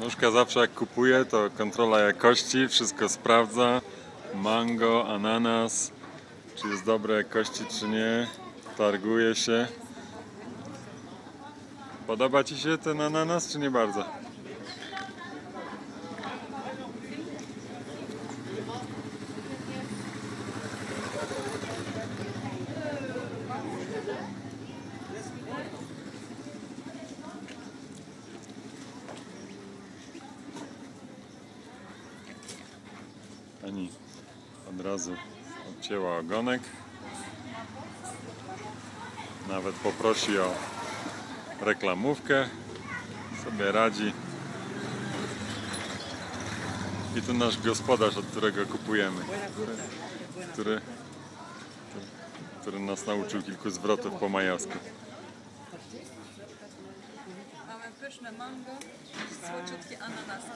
Nóżka zawsze jak kupuje, to kontrola jakości, wszystko sprawdza. Mango, ananas, czy jest dobre jakości, czy nie. Targuje się. Podoba Ci się ten ananas, czy nie bardzo? Pani od razu odcięła ogonek. Nawet poprosi o reklamówkę. Sobie radzi. I tu nasz gospodarz, od którego kupujemy. Który, który nas nauczył kilku zwrotów po majowsku. Mamy pyszne mango, słodziutkie ananasy.